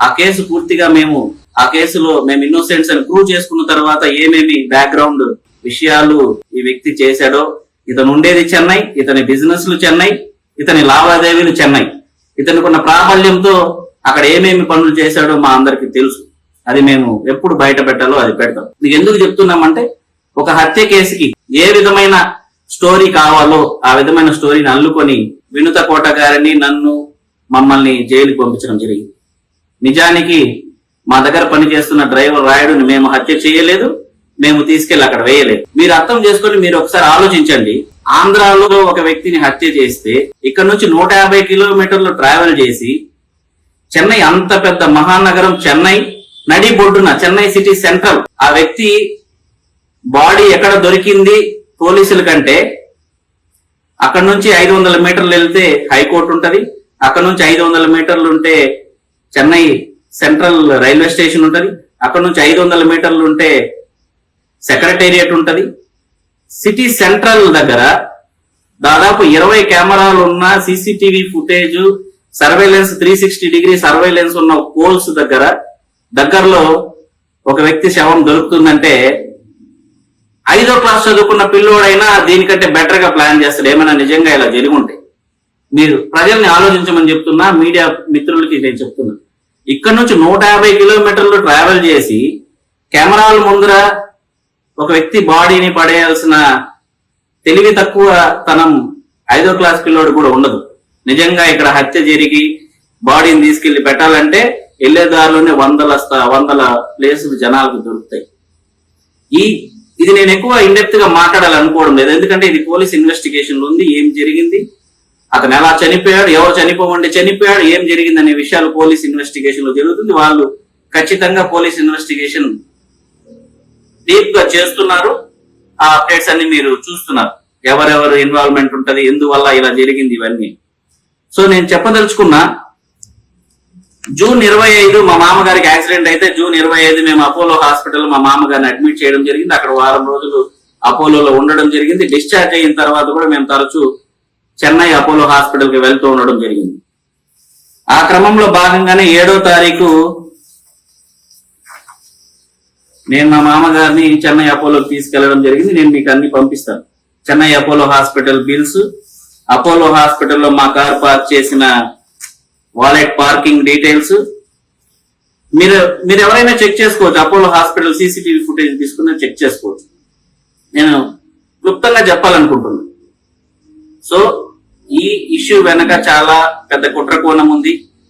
ఆ కేసు పూర్తిగా మేము ఆ కేసులో మేము ఇన్నోసెంట్స్ అని ప్రూవ్ చేసుకున్న తర్వాత ఏమేమి బ్యాక్గ్రౌండ్ విషయాలు ఈ వ్యక్తి చేశాడో ఇతను ఉండేది చెన్నై ఇతని బిజినెస్లు చెన్నై ఇతని లావాదేవీలు చెన్నై. ఇతనికి ఉన్న ప్రాబల్యంతో అక్కడ ఏమేమి పనులు చేశాడో మా అందరికి తెలుసు. అది మేము ఎప్పుడు బయట పెట్టాలో అది పెడతాం. మీకు ఎందుకు చెప్తున్నామంటే ఒక హత్య కేసుకి ఏ విధమైన స్టోరీ కావాలో ఆ విధమైన స్టోరీని అల్లుకొని వినుత కోట గారిని నన్ను మమ్మల్ని జైలుకి పంపించడం జరిగింది. నిజానికి మా దగ్గర పనిచేస్తున్న డ్రైవర్ రాయుడుని మేము హత్య చేయలేదు మేము తీసుకెళ్ళి అక్కడ వేయలేదు. మీరు అర్థం చేసుకొని మీరు ఒకసారి ఆలోచించండి. ఆంధ్రాలో ఒక వ్యక్తిని హత్య చేస్తే ఇక్కడ నుంచి నూట యాభై కిలోమీటర్లు ట్రావెల్ చేసి చెన్నై అంత పెద్ద మహానగరం చెన్నై నడి బొడ్డున చెన్నై సిటీ సెంట్రల్ ఆ వ్యక్తి బాడీ ఎక్కడ దొరికింది పోలీసుల కంటే అక్కడ నుంచి ఐదు వందల మీటర్లు వెళ్తే హైకోర్టు ఉంటది అక్కడ నుంచి ఐదు వందల మీటర్లు ఉంటే చెన్నై సెంట్రల్ రైల్వే స్టేషన్ ఉంటుంది. అక్కడ నుంచి ఐదు వందల మీటర్లు ఉంటే సెక్రటేరియట్ ఉంటుంది. సిటీ సెంట్రల్ దగ్గర దాదాపు ఇరవై కెమెరాలు ఉన్న CCTV footage surveillance three sixty degree surveillance ఉన్న పోల్స్ దగ్గర దగ్గరలో ఒక వ్యక్తి శవం దొరుకుతుందంటే ఐదో క్లాస్ చదువుకున్న పిల్లోడైనా దీనికంటే బెటర్గా ప్లాన్ చేస్తాడు. ఏమైనా నిజంగా ఇలా జరిగి ఉంటే. మీరు ప్రజల్ని ఆలోచించమని చెప్తున్నా మీడియా మిత్రులకి నేను చెప్తున్నా. ఇక్కడ నుంచి నూట యాభై కిలోమీటర్లు ట్రావెల్ చేసి కెమెరాల ముందర ఒక వ్యక్తి బాడీని పడేయాల్సిన తెలివి తక్కువ తనం ఐదో క్లాస్ పిల్లోడు కూడా ఉండదు. నిజంగా ఇక్కడ హత్య జరిగి బాడీని తీసుకెళ్ళి పెట్టాలంటే వెళ్ళే దారిలోనే వందల వందల ప్లేసులు జనాలకు దొరుకుతాయి. ఈ ఇది నేను ఎక్కువ ఇండెప్త్గా మాట్లాడాలనుకోవడం లేదు. ఎందుకంటే ఇది పోలీస్ ఇన్వెస్టిగేషన్ ఉంది ఏం జరిగింది అతను ఎలా చనిపోయాడు ఎవరు చనిపోవండి చనిపోయాడు ఏం జరిగింది అనే విషయాలు పోలీస్ ఇన్వెస్టిగేషన్లో జరుగుతుంది. వాళ్ళు ఖచ్చితంగా పోలీస్ ఇన్వెస్టిగేషన్ డీప్గా చేస్తున్నారు. ఆ అప్డేట్స్ అన్ని మీరు చూస్తున్నారు. ఎవరెవరు ఇన్వాల్వ్మెంట్ ఉంటది ఎందువల్ల ఇలా జరిగింది ఇవన్నీ. సో నేను చెప్పదలుచుకున్నా జూన్ ఇరవై ఐదు మా మామగారికి యాక్సిడెంట్ అయితే జూన్ ఇరవై ఐదు మేము అపోలో హాస్పిటల్ మా మామగారిని అడ్మిట్ చేయడం జరిగింది. అక్కడ వారం రోజులు అపోలోలో ఉండడం జరిగింది. డిశ్చార్జ్ అయిన తర్వాత కూడా మేము తరచూ చెన్నై అపోలో హాస్పిటల్కి వెళ్తూ ఉండడం జరిగింది. ఆ క్రమంలో భాగంగానే ఏడో తారీఖు నేను మా మామగారిని చెన్నై అపోలోకి తీసుకెళ్ళడం జరిగింది. నేను మీకు అన్ని పంపిస్తాను. Chennai Apollo hospital bills Apollo హాస్పిటల్లో మా కార్ పార్క్ చేసిన వాలెట్ పార్కింగ్ డీటెయిల్స్. మీరు మీరు ఎవరైనా చెక్ చేసుకోవచ్చు. అపోలో హాస్పిటల్ సీసీటీవీ ఫుటేజ్ తీసుకుని చెక్ చేసుకోవచ్చు. నేను క్లుప్తంగా చెప్పాలనుకుంటున్నాను సో ఈ ఇష్యూ వెనక చాలా పెద్ద కుట్ర కోణం ఉంది.